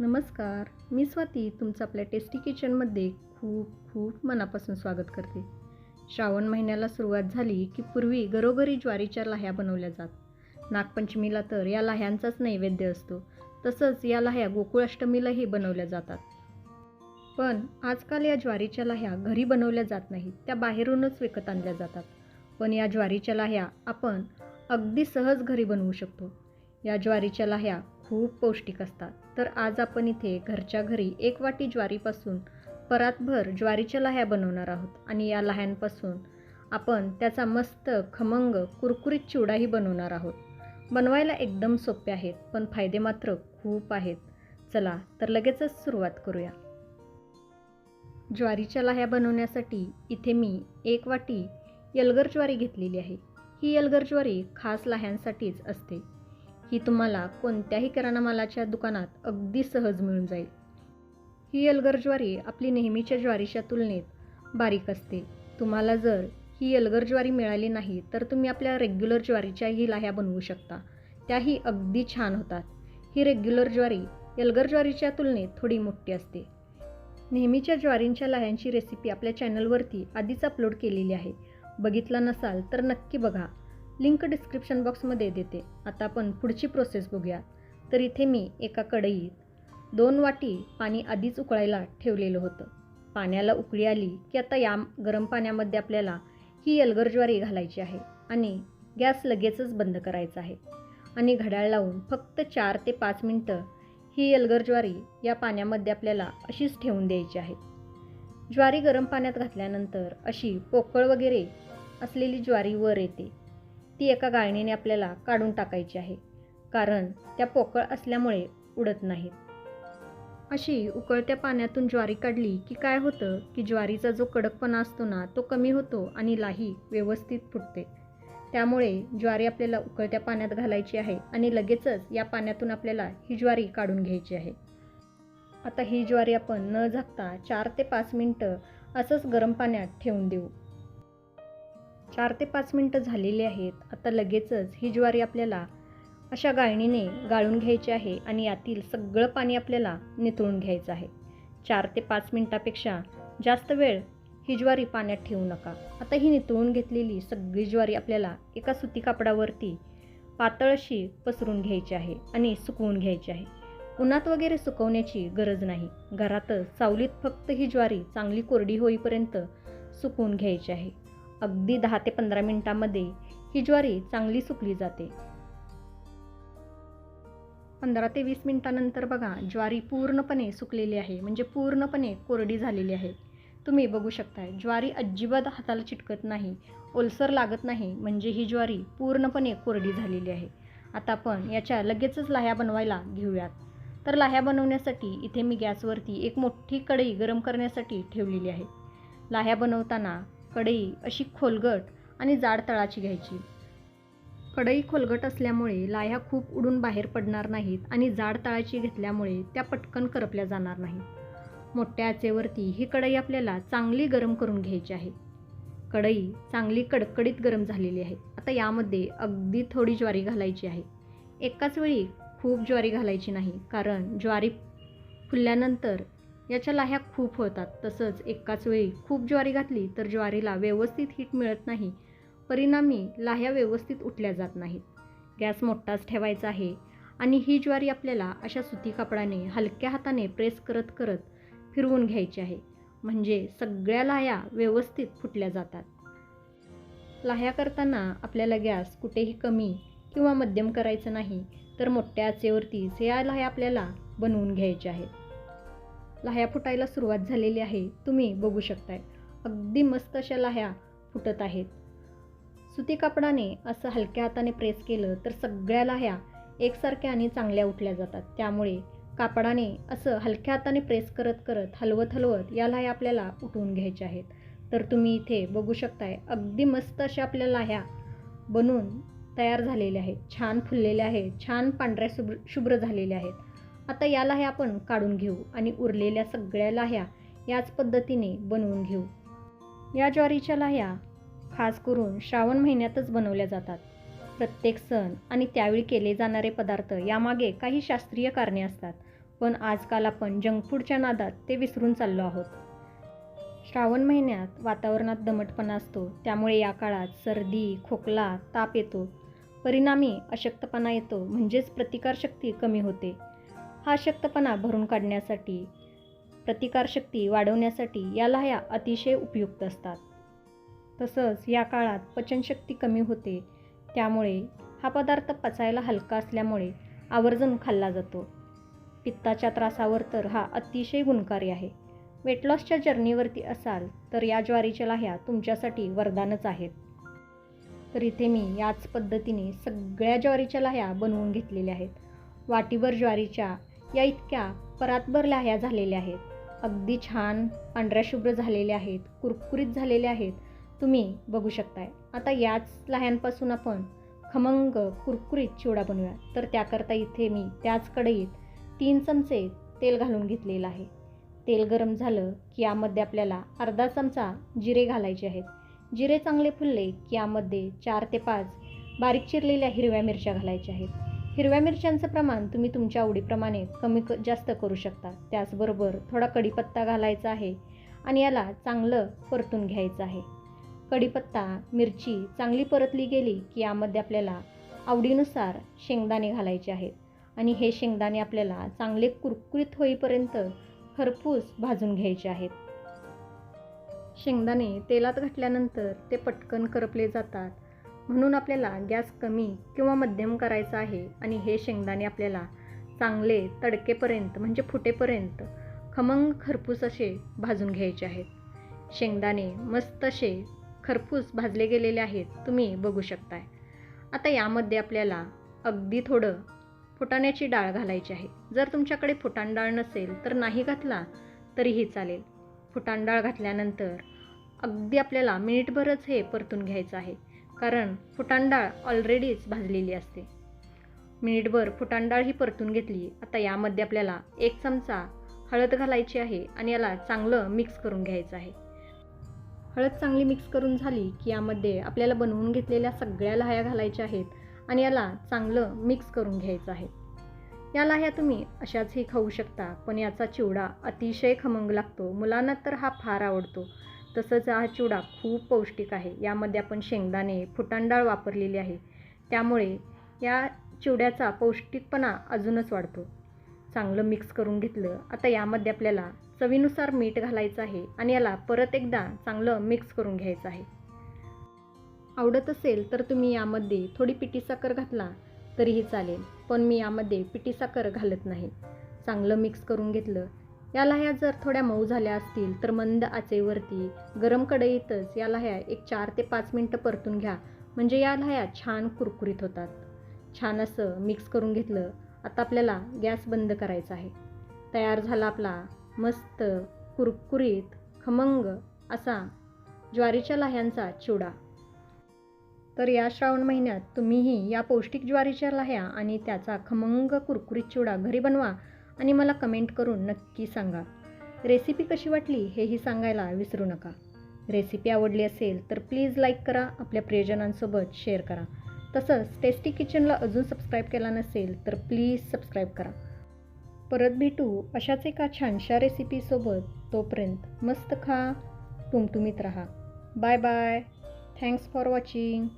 नमस्कार मी स्वाती तुमचं आपल्या टेस्टी किचनमध्ये खूप खूप मनापासून स्वागत करते. श्रावण महिन्याला सुरुवात झाली की पूर्वी घरोघरी ज्वारीच्या लाह्या बनवल्या जात. नागपंचमीला तर या लाह्यांचाच नैवेद्य असतो. तसंच या लाह्या गोकुळाष्टमीलाही बनवल्या जातात. पण आजकाल या ज्वारीच्या लाह्या घरी बनवल्या जात नाहीत त्या बाहेरूनच विकत आणल्या जातात. पण या ज्वारीच्या लाह्या आपण अगदी सहज घरी बनवू शकतो. या ज्वारीच्या लाह्या खूप पौष्टिक असतात. तर आज आपण इथे घरच्या घरी एक वाटी ज्वारीपासून परातभर ज्वारीच्या लाह्या बनवणार आहोत. आणि या लाह्यांपासून आपण त्याचा मस्त खमंग कुरकुरीत चिवडाही बनवणार आहोत. बनवायला एकदम सोपे आहेत पण फायदे मात्र खूप आहेत. चला तर लगेचच सुरुवात करूया. ज्वारीच्या लाह्या बनवण्यासाठी इथे मी एक वाटी यलगर ज्वारी घेतलेली आहे. ही यलगर ज्वारी खास लाह्यांसाठीच असते. ही तुम्हाला कोणत्याही किराणा मालाच्या दुकानात अगदी सहज मिळून जाईल. ही अलगर ज्वारी आपली नेहमीच्या ज्वारीच्या तुलनेत बारीक असते. तुम्हाला जर ही अलगर ज्वारी मिळाली नाही तर तुम्ही आपल्या रेग्युलर ज्वारीच्याही लाह्या बनवू शकता. त्याही अगदी छान होतात. ही रेग्युलर ज्वारी एलगर ज्वारीच्या तुलनेत थोडी मोठी असते. नेहमीच्या ज्वारींच्या लाह्यांची रेसिपी आपल्या चॅनलवरती आधीच अपलोड केलेली आहे. बघितला नसाल तर नक्की बघा. लिंक डिस्क्रिप्शन बॉक्समध्ये देते. आता आपण पुढची प्रोसेस बघूया. तर इथे मी एका कढईत दोन वाटी पाणी आधीच उकळायला ठेवलेलं होतं. पाण्याला उकळी आली की आता या गरम पाण्यामध्ये आपल्याला ही अलगर ज्वारी घालायची आहे आणि गॅस लगेचच बंद करायचा आहे. आणि घड्याळ लावून फक्त चार ते पाच मिनटं ही अलगर ज्वारी या पाण्यामध्ये आपल्याला अशीच ठेवून द्यायची आहे. ज्वारी गरम पाण्यात घातल्यानंतर अशी पोकळ वगैरे असलेली ज्वारी वर येते. ती एका गाळणीने आपल्याला काढून टाकायची आहे. कारण त्या पोकळ असल्यामुळे उडत नाहीत. अशी उकळत्या पाण्यातून ज्वारी काढली की काय होतं की ज्वारीचा जो कडकपणा असतो ना तो कमी होतो आणि लाही व्यवस्थित फुटते. त्यामुळे ज्वारी आपल्याला उकळत्या पाण्यात घालायची आहे आणि लगेचच या पाण्यातून आपल्याला ही ज्वारी काढून घ्यायची आहे. आता ही ज्वारी आपण न झाकता चार ते पाच मिनटं असंच गरम पाण्यात ठेवून देऊ. चार ते पाच मिनटं झालेली आहेत. आता लगेचच ही ज्वारी आपल्याला अशा गाळणीने गाळून घ्यायची आहे आणि यातील सगळं पाणी आपल्याला नितळून घ्यायचं आहे. चार ते पाच मिनटापेक्षा जास्त वेळ ही ज्वारी पाण्यात ठेवू नका. आता ही नितळून घेतलेली सगळी ज्वारी आपल्याला एका सुती कापडावरती पातळ अशी पसरून घ्यायची आहे आणि सुकवून घ्यायची आहे. उन्हात वगैरे सुकवण्याची गरज नाही. घरातच सावलीत फक्त ही ज्वारी चांगली कोरडी होईपर्यंत सुकवून घ्यायची आहे. अगदी दहा ते पंधरा मिनटामध्ये ही ज्वारी चांगली सुकली जाते. पंधरा ते वीस मिनटानंतर बघा ज्वारी पूर्णपणे सुकलेली आहे. म्हणजे पूर्णपणे कोरडी झालेली आहे. तुम्ही बघू शकताय ज्वारी अजिबात हाताला चिटकत नाही ओलसर लागत नाही. म्हणजे ही ज्वारी पूर्णपणे कोरडी झालेली आहे. आता आपण याच्या लगेचच लाह्या बनवायला घेऊयात. तर लाह्या बनवण्यासाठी इथे मी गॅसवरती एक मोठी कढई गरम करण्यासाठी ठेवलेली आहे. लाह्या बनवताना कढई अशी खोलगट आणि जाड तळाची घ्यायची. कढई खोलगट असल्यामुळे लाह्या खूप उडून बाहेर पडणार नाहीत आणि जाड तळाची घेतल्यामुळे त्या पटकन करपल्या जाणार नाहीत. मोठ्या आचेवरती ही कढई आपल्याला चांगली गरम करून घ्यायची आहे. कढई चांगली कडकडीत गरम झालेली आहे. आता यामध्ये अगदी थोडी ज्वारी घालायची आहे. एकाच वेळी खूप ज्वारी घालायची नाही कारण ज्वारी फुलल्यानंतर याच्या लाह्या खूप होतात. तसंच एकाच वेळी खूप ज्वारी घातली तर ज्वारीला व्यवस्थित हीट मिळत नाही. परिणामी लाह्या व्यवस्थित उठल्या जात नाहीत. गॅस मोठाच ठेवायचा आहे. आणि ही ज्वारी आपल्याला अशा सुती कापडाने हलक्या हाताने प्रेस करत करत फिरवून घ्यायची आहे. म्हणजे सगळ्या लाह्या व्यवस्थित फुटल्या जातात. लाह्या करताना आपल्याला गॅस कुठेही कमी किंवा मध्यम करायचं नाही तर मोठ्या आचेवरतीच या लाह्या आपल्याला बनवून घ्यायच्या आहेत. लाह्या फुटायला सुरुवात झालेली आहे. तुम्ही बघू शकताय. अगदी मस्त अशा लाह्या फुटत आहेत. सुती कापडाने असं हलक्या हाताने प्रेस केलं तर सगळ्या लाह्या एकसारख्या आणि चांगल्या उठल्या जातात. त्यामुळे कापडाने असं हलक्या हाताने प्रेस करत करत हलवत हलवत या लाह्या आपल्याला उठवून घ्यायच्या आहेत. तर तुम्ही इथे बघू शकताय अगदी मस्त अशा आपल्या लाह्या बनून तयार झालेल्या आहेत. छान फुललेल्या आहेत. छान पांढऱ्या शुभ्र शुभ्र झालेल्या आहेत. आता या लाह्या आपण काढून घेऊ आणि उरलेल्या सगळ्या लाह्या याच पद्धतीने बनवून घेऊ. या ज्वारीच्या लाह्या खास करून श्रावण महिन्यातच बनवल्या जातात. प्रत्येक सण आणि त्यावेळी केले जाणारे पदार्थ यामागे काही शास्त्रीय कारणे असतात पण आजकाल आपण जंक फूडच्या नादात ते विसरून चाललो आहोत. श्रावण महिन्यात वातावरणात दमटपणा असतो त्यामुळे या काळात सर्दी खोकला ताप येतो. परिणामी अशक्तपणा येतो म्हणजेच प्रतिकारशक्ती कमी होते. हा शक्तपणा भरून काढण्यासाठी प्रतिकारशक्ती वाढवण्यासाठी या लाह्या अतिशय उपयुक्त असतात. तसंच या काळात पचनशक्ती कमी होते त्यामुळे हा पदार्थ पचायला हलका असल्यामुळे आवर्जून खाल्ला जातो. पित्ताच्या त्रासावर तर हा अतिशय गुणकारी आहे. वेट लॉसच्या जर्नीवरती असाल तर या ज्वारीच्या लाह्या तुमच्यासाठी वरदानच आहेत. तर इथे मी याच पद्धतीने सगळ्या ज्वारीच्या लाह्या बनवून घेतलेल्या आहेत. वाटीभर ज्वारीच्या या इतक्या परातभर लाह्या झालेल्या आहेत. अगदी छान पांढऱ्या शुभ्र झालेल्या आहेत कुरकुरीत झालेल्या आहेत. तुम्ही बघू शकताय. आता याच लाह्यांपासून आपण खमंग कुरकुरीत चिवडा बनवूया. तर त्याकरता इथे मी त्याच कढईत तीन चमचे तेल घालून घेतलेलं आहे. तेल गरम झालं की यामध्ये आपल्याला अर्धा चमचा जिरे घालायचे आहेत. जिरे चांगले फुलले की यामध्ये चार ते पाच बारीक चिरलेल्या हिरव्या मिरच्या घालायच्या आहेत. हिरव्या मिरच्यांचं प्रमाण तुम्ही तुमच्या आवडीप्रमाणे कमी क जास्त करू शकता. त्याचबरोबर थोडा कढीपत्ता घालायचा आहे आणि याला चांगलं परतून घ्यायचं आहे. कढीपत्ता मिरची चांगली परतली गेली की यामध्ये आपल्याला आवडीनुसार शेंगदाणे घालायचे आहेत. आणि हे शेंगदाणे आपल्याला चांगले कुरकुरीत होईपर्यंत खरपूस भाजून घ्यायचे आहेत. शेंगदाणे तेलात घातल्यानंतर ते पटकन करपले जातात. म्हणून आपल्याला गॅस कमी किंवा मध्यम करायचा आहे आणि हे शेंगदाणे आपल्याला चांगले तडकेपर्यंत म्हणजे फुटेपर्यंत खमंग खरपूस असे भाजून घ्यायचे आहेत. शेंगदाणे मस्त असे खरपूस भाजले गेलेले आहेत तुम्ही बघू शकताय. आता यामध्ये आपल्याला अगदी थोडं फुटाण्याची डाळ घालायची आहे. जर तुमच्याकडे फुटाण डाळ नसेल तर नाही घातला तरीही चालेल. फुटाण डाळ घातल्यानंतर अगदी आपल्याला मिनिटभरच हे परतून घ्यायचं आहे. कारण फुटाण डाळ ऑलरेडीच भाजलेली असते. मिनिटभर फुटाण डाळ ही परतून घेतली. आता यामध्ये आपल्याला एक चमचा हळद घालायची आहे आणि याला चांगलं मिक्स करून घ्यायचं आहे. हळद चांगली मिक्स करून झाली की यामध्ये आपल्याला बनवून घेतलेल्या सगळ्या लाह्या घालायच्या आहेत आणि याला चांगलं मिक्स करून घ्यायचं आहे. या लाह्या तुम्ही अशाचही खाऊ शकता पण याचा चिवडा अतिशय खमंग लागतो. मुलांना तर हा फार आवडतो. तसंच हा चिवडा खूप पौष्टिक आहे. यामध्ये आपण शेंगदाणे फुटांडाळ वापरलेली आहे. त्यामुळे या चिवड्याचा पौष्टिकपणा अजूनच वाढतो. चांगलं मिक्स करून घेतलं आता यामध्ये आपल्याला चवीनुसार मीठ घालायचं आहे आणि याला परत एकदा चांगलं मिक्स करून घ्यायचं आहे. आवडत असेल तर तुम्ही यामध्ये थोडी पिठी साखर घातला तरीही चालेल पण मी यामध्ये पिठी साखर घालत नाही. चांगलं मिक्स करून घेतलं या लाह्या जर थोड्या मऊ झाल्या असतील तर मंद आचेवरती गरम कढईतच या लाह्या एक चार ते पाच मिनटं परतून घ्या. म्हणजे या लाह्या छान कुरकुरीत होतात. छान असं मिक्स करून घेतलं आता आपल्याला गॅस बंद करायचा आहे. तयार झाला आपला मस्त कुरकुरीत खमंग असा ज्वारीच्या लाह्यांचा चिवडा. तर या श्रावण महिन्यात तुम्हीही या पौष्टिक ज्वारीच्या लाह्या आणि त्याचा खमंग कुरकुरीत चिवडा घरी बनवा. आणि मला कमेंट करून नक्की सांगा. रेसिपी कशी वाटली हेही सांगायला विसरू नका. रेसिपी आवडली असेल तर प्लीज लाईक करा आपल्या प्रियजनांसोबत शेअर करा. तसंच टेस्टी किचनला अजून सबस्क्राईब केला नसेल तर प्लीज सबस्क्राईब करा. परत भेटू अशाच एका छानशा रेसिपीसोबत तोपर्यंत मस्त खा तुमतुमीत राहा. Bye bye. Thanks for watching.